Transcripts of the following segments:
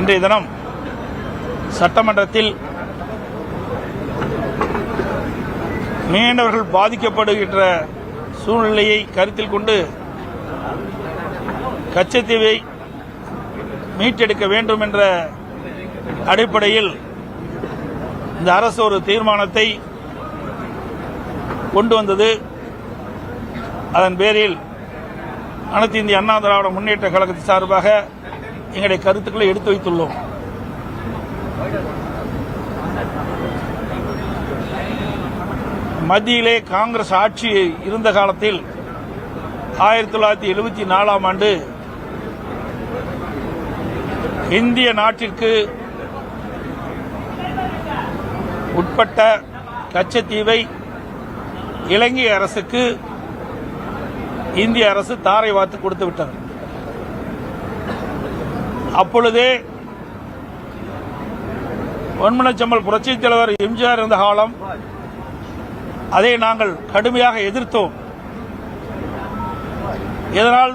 இன்றைய தினம் சட்டமன்றத்தில் மீனவர்கள் பாதிக்கப்படுகின்ற சூழ்நிலையை கருத்தில் கொண்டு கச்சத்தீவை மீட்டெடுக்க வேண்டும் என்ற அடிப்படையில் இந்த அரசு ஒரு தீர்மானத்தை கொண்டு வந்தது. அதன் பேரில் அனைத்து இந்திய அண்ணா திராவிட முன்னேற்ற கழகத்தின் சார்பாக எங்களுடைய கருத்துக்களை எடுத்து வைத்துள்ளோம். மத்தியிலே காங்கிரஸ் ஆட்சி இருந்த காலத்தில் ஆயிரத்தி தொள்ளாயிரத்தி எழுபத்தி நாலாம் ஆண்டு இந்திய நாட்டிற்கு உட்பட்ட கச்சத்தீவை இலங்கை அரசுக்கு இந்திய அரசு தாரை வார்த்து கொடுத்து விட்டது. அப்பொழுதே ஒன்மனச்சம்பல் புரட்சித் தலைவர் எம்ஜிஆர் இருந்த காலம் அதை நாங்கள் கடுமையாக எதிர்த்தோம். இதனால்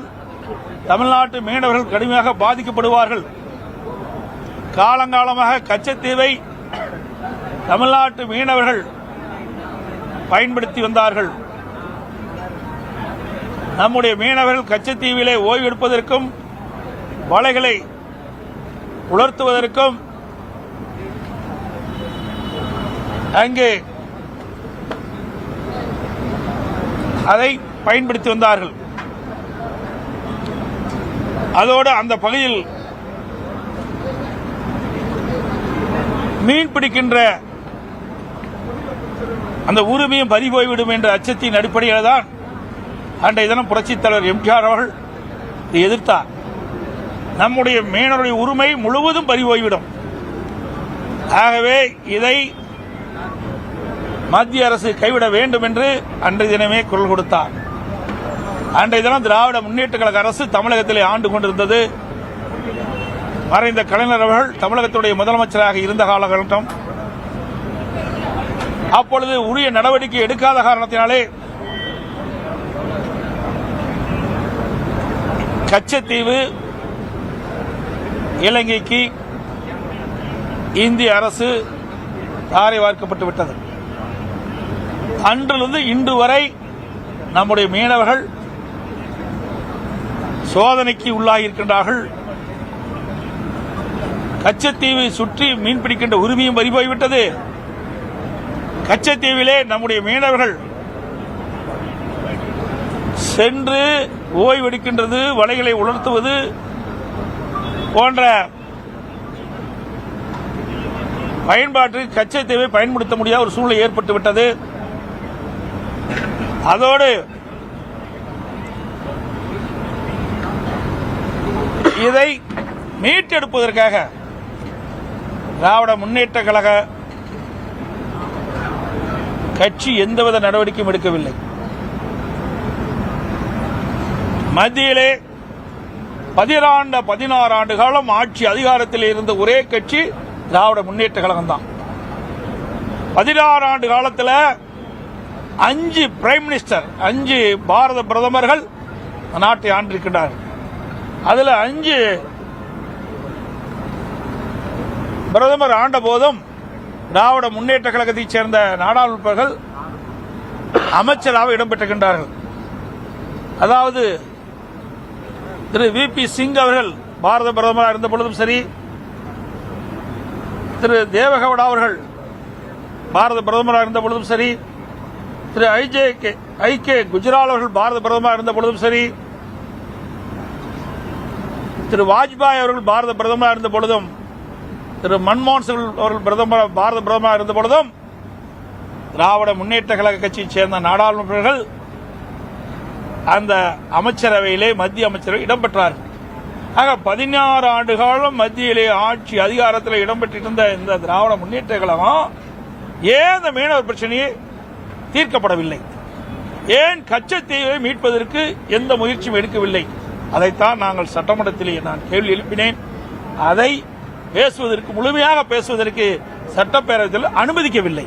தமிழ்நாட்டு மீனவர்கள் கடுமையாக பாதிக்கப்படுவார்கள். காலங்காலமாக கச்சத்தீவை தமிழ்நாட்டு மீனவர்கள் பயன்படுத்தி வந்தார்கள். நம்முடைய மீனவர்கள் கச்சத்தீவிலே ஓய்வெடுப்பதற்கும் வலைகளை உலர்த்துவதற்கும் அங்கே அதை பயன்படுத்தி வந்தார்கள். அதோடு அந்த பகுதியில் மீன் பிடிக்கின்ற அந்த உரிமையும் பறி போய்விடும் என்ற அச்சத்தின் அடிப்படையில் தான் அன்றைய தினம் புரட்சித் தலைவர் எம்ஜிஆர் அவர்கள் எதிர்த்தார். நம்முடைய மீனருடைய உரிமை முழுவதும் பறிபோய்விடும். ஆகவே இதை மத்திய அரசு கைவிட வேண்டும் என்று அன்றைய தினமே குரல் கொடுத்தார். அன்றைய தினம் திராவிட முன்னேற்ற கழக அரசு தமிழகத்திலே ஆண்டு கொண்டிருந்தது. மறைந்த கலைஞர் அவர்கள் தமிழகத்துடைய முதலமைச்சராக இருந்த காலகட்டம். அப்பொழுது உரிய நடவடிக்கை எடுக்காத காரணத்தினாலே கச்சத்தீவு இலங்கைக்கு இந்திய அரசு தாரை வார்க்கப்பட்டு விட்டது. அன்றிலிருந்து இன்று வரை நம்முடைய மீனவர்கள் சோதனைக்கு உள்ளாகியிருக்கின்றார்கள். கச்சத்தீவை சுற்றி மீன் பிடிக்கின்ற உரிமையும் வரி போய்விட்டது கச்சத்தீவிலே நம்முடைய மீனவர்கள் சென்று ஓய்வெடுக்கின்றது வலைகளை உலர்த்துவது போன்ற பயன்பாட்டிற்கு கச்சத்தீவை பயன்படுத்த முடியாத ஒரு சூழ்நிலை ஏற்பட்டுவிட்டது அதோடு இதை மீட்டெடுப்பதற்காக திராவிட முன்னேற்ற கழக கட்சி எந்தவித நடவடிக்கையும் எடுக்கவில்லை. மத்தியிலே பதினாண்டு பதினாறு ஆண்டு காலம் ஆட்சி அதிகாரத்தில் இருந்த ஒரே கட்சி திராவிட முன்னேற்ற கழகம் தான் பதினாறு ஆண்டு காலத்தில் அஞ்சு பிரைம் மினிஸ்டர் அஞ்சு பாரத பிரதமர்கள் நாட்டை ஆண்டிருக்கிறார்கள் அதில் அஞ்சு பிரதமர் ஆண்ட போதும் திராவிட முன்னேற்ற கழகத்தைச் சேர்ந்த நாடாளுமன்றர்கள் அமைச்சராக இடம்பெற்றிருக்கின்றார்கள். அதாவது திரு வி பி சிங் அவர்கள் பாரத பிரதமராக இருந்த பொழுதும் சரி திரு தேவகவுடா அவர்கள் பாரத பிரதமராக இருந்த பொழுதும் சரி திரு I J K I K Gujral அவர்கள் பாரத பிரதமராக இருந்த பொழுதும் சரி திரு வாஜ்பாய் அவர்கள் பாரத பிரதமராக இருந்த பொழுதும் திரு மன்மோகன் சிங் அவர்கள் பிரதமர் பாரத பிரதமராக இருந்த பொழுதும் திராவிட முன்னேற்ற கழக கட்சியைச் சேர்ந்த நாடாளுமன்றர்கள் அந்த அமைச்சரவையிலே மத்திய அமைச்சரவை இடம்பெற்றார்கள். ஆக பதினாறு ஆண்டு காலம் மத்தியிலே ஆட்சி அதிகாரத்தில் இடம்பெற்றிருந்த இந்த திராவிட முன்னேற்ற கழகம் ஏன் இந்த மீனவர் பிரச்சனையை தீர்க்கப்படவில்லை? ஏன் கச்சத்தீவை மீட்பதற்கு எந்த முயற்சியும் எடுக்கவில்லை? அதைத்தான் நாங்கள் சட்டமன்றத்திலே நான் கேள்வி எழுப்பினேன். அதை பேசுவதற்கு முழுமையாக பேசுவதற்கு சட்டப்பேரவையில் அனுமதிக்கவில்லை.